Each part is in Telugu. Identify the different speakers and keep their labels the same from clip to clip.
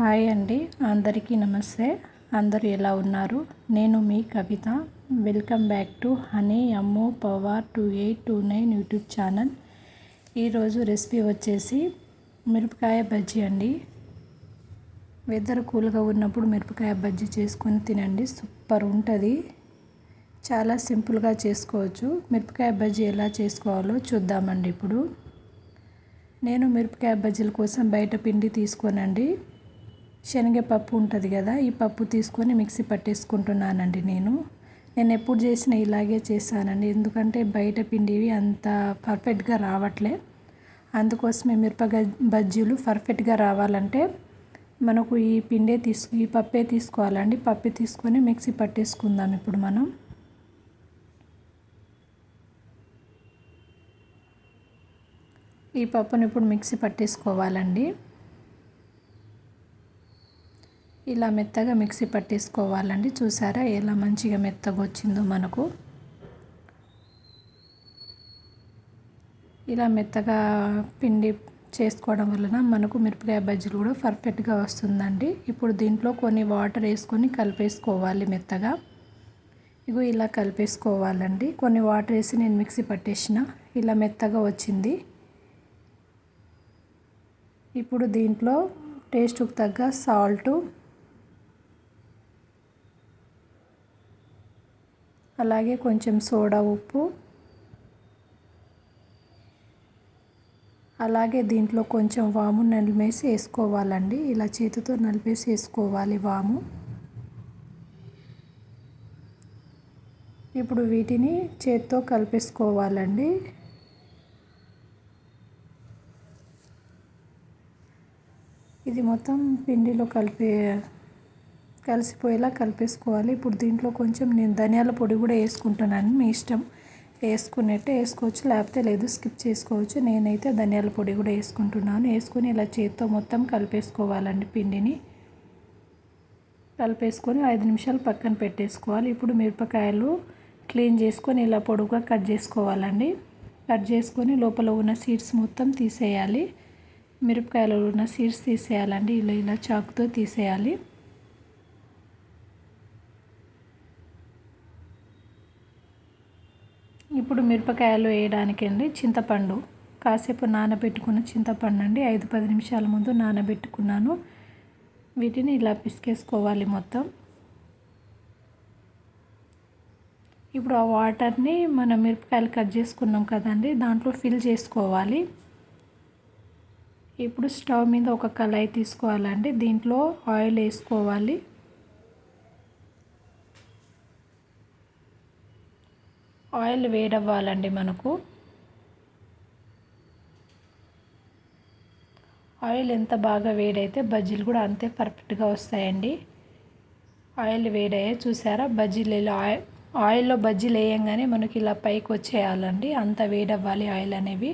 Speaker 1: హాయ్ అండి. అందరికీ నమస్తే. అందరూ ఎలా ఉన్నారు? నేను మీ Kavitha. Welcome back to honey Ammu power two eight two nine YouTube channel. ఈరోజు రెసిపీ వచ్చేసి మిరపకాయ బజ్జీ అండి. వెదర్ కూల్గా ఉన్నప్పుడు మిరపకాయ బజ్జీ చేసుకొని తినండి. సూపర్ ఉంటుంది. చాలా సింపుల్గా చేసుకోవచ్చు. మిరపకాయ బజ్జీ ఎలా చేసుకోవాలో చూద్దామండి ఇప్పుడు. నేను మిరపకాయ బజ్జీల కోసం బయట పిండి తీసుకోనండి. శనగపప్పు ఉంటుంది కదా ఈ పప్పు తీసుకొని మిక్సీ పట్టేసుకుంటున్నానండి నేను. నేను ఎప్పుడు చేసిన ఇలాగే చేస్తానండి. ఎందుకంటే బయట పిండివి అంత పర్ఫెక్ట్గా రావట్లే. అందుకోసమే మిరపకాయ బజ్జీలు పర్ఫెక్ట్గా రావాలంటే మనకు ఈ పిండే తీసుకు ఈ పప్పే తీసుకోవాలండి. పప్పు తీసుకొని మిక్సీ పట్టేసుకుందాం ఇప్పుడు మనం. ఈ పప్పును ఇప్పుడు మిక్సీ పట్టేసుకోవాలండి. ఇలా మెత్తగా మిక్సీ పట్టేసుకోవాలండి. చూసారా ఎలా మంచిగా మెత్తగా వచ్చిందో మనకు. ఇలా మెత్తగా పిండి చేసుకోవడం వలన మనకు మిరపకాయ బజ్జీలు కూడా పర్ఫెక్ట్గా వస్తుందండి. ఇప్పుడు దీంట్లో కొన్ని వాటర్ వేసుకొని కలిపేసుకోవాలి మెత్తగా. ఇగో ఇలా కలిపేసుకోవాలండి. కొన్ని వాటర్ వేసి నేను మిక్సీ పట్టేసిన. ఇలా మెత్తగా వచ్చింది. ఇప్పుడు దీంట్లో టేస్ట్కు తగ్గ సాల్టు అలాగే కొంచెం సోడా ఉప్పు. అలాగే దీంట్లో కొంచెం వాము నలిమేసి వేసుకోవాలండి. ఇలా చేతితో నలిపేసి వేసుకోవాలి వాము. ఇప్పుడు వీటిని చేతితో కలిపేసుకోవాలండి. ఇది మొత్తం పిండిలో కలిపే కలిసిపోయేలా కలిపేసుకోవాలి. ఇప్పుడు దీంట్లో కొంచెం నేను ధనియాల పొడి కూడా వేసుకుంటున్నాను. మీ ఇష్టం వేసుకున్నట్టే వేసుకోవచ్చు. లేకపోతే లేదు స్కిప్ చేసుకోవచ్చు. నేనైతే ధనియాల పొడి కూడా వేసుకుంటున్నాను. వేసుకొని ఇలా చేతితో మొత్తం కలిపేసుకోవాలండి పిండిని. కలిపేసుకొని ఐదు నిమిషాలు పక్కన పెట్టేసుకోవాలి. ఇప్పుడు మిరపకాయలు క్లీన్ చేసుకొని ఇలా పొడుగుగా కట్ చేసుకోవాలండి. కట్ చేసుకొని లోపల ఉన్న సీడ్స్ మొత్తం తీసేయాలి. మిరపకాయలో ఉన్న సీడ్స్ తీసేయాలండి. ఇలా ఇలా చాకుతో తీసేయాలి ఇప్పుడు మిరపకాయలు వేయడానికి అండి చింతపండు. కాసేపు నానబెట్టుకున్న చింతపండు అండి. ఐదు పది నిమిషాల ముందు నానబెట్టుకున్నాను. వీటిని ఇలా పిసికేసుకోవాలి మొత్తం. ఇప్పుడు ఆ వాటర్ని మనం మిరపకాయలు కట్ చేసుకున్నాం కదండి దాంట్లో ఫిల్ చేసుకోవాలి. ఇప్పుడు స్టవ్ మీద ఒక కళాయి తీసుకోవాలండి. దీంట్లో ఆయిల్ వేసుకోవాలి. ఆయిల్ వేడవ్వాలండి మనకు. ఆయిల్ ఎంత బాగా వేడైతే బజ్జీలు కూడా అంతే పర్ఫెక్ట్గా వస్తాయండి. ఆయిల్ వేడయ్యే చూసారా బజ్జీలు ఆయిల్ ఆయిల్లో బజ్జీలు వేయంగానే మనకి ఇలా పైకి వచ్చేయాలండి. అంత వేడవ్వాలి ఆయిల్ అనేవి.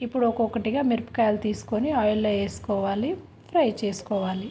Speaker 1: ఇప్పుడు ఒక్కొక్కటిగా మిరపకాయలు తీసుకొని ఆయిల్లో వేసుకోవాలి ఫ్రై చేసుకోవాలి.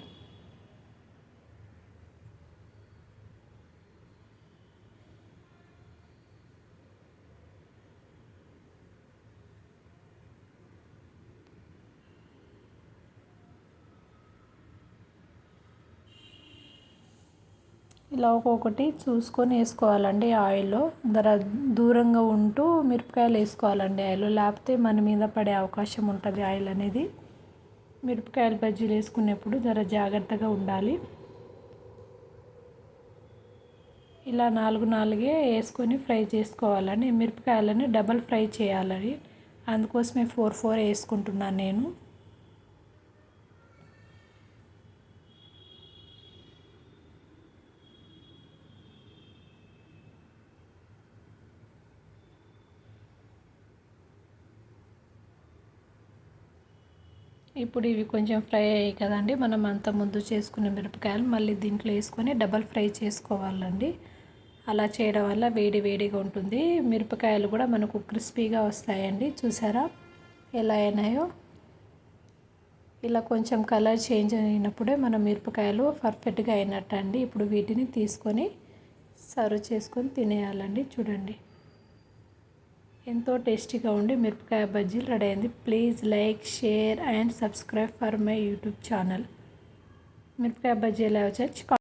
Speaker 1: ఇలా ఒక్కొక్కటి చూసుకొని వేసుకోవాలండి ఆయిల్లో. ధర దూరంగా ఉంటూ మిరపకాయలు వేసుకోవాలండి ఆయిల్ లేకపోతే మన మీద పడే అవకాశం ఉంటుంది ఆయిల్ అనేది. మిరపకాయలు బజ్జీలు వేసుకునేప్పుడు ధర జాగ్రత్తగా ఉండాలి. ఇలా నాలుగు నాలుగే వేసుకొని ఫ్రై చేసుకోవాలండి. మిరపకాయలని డబల్ ఫ్రై చేయాలని. అందుకోసమే ఫోర్ ఫోర్ వేసుకుంటున్నాను నేను. ఇప్పుడు ఇవి కొంచెం ఫ్రై అయ్యాయి కదండి. మనం అంత ముందు చేసుకునే మిరపకాయలు మళ్ళీ దీంట్లో వేసుకొని డబల్ ఫ్రై చేసుకోవాలండి. అలా చేయడం వల్ల వేడి వేడిగా ఉంటుంది. మిరపకాయలు కూడా మనకు క్రిస్పీగా వస్తాయండి. చూసారా? ఎలా అయినాయో? ఇలా కొంచెం కలర్ చేంజ్ అయినప్పుడే మన మిరపకాయలు పర్ఫెక్ట్గా అయినట్టు అండి ఇప్పుడు వీటిని తీసుకొని సర్వ్ చేసుకొని తినేయాలండి. చూడండి. ఎంతో టేస్టీగా ఉండి మిరపకాయ బజ్జీలు రెడీ అయింది. Please like share and subscribe for my YouTube channel. మిరపకాయ బజ్జీ ఎలా వచ్చాయి?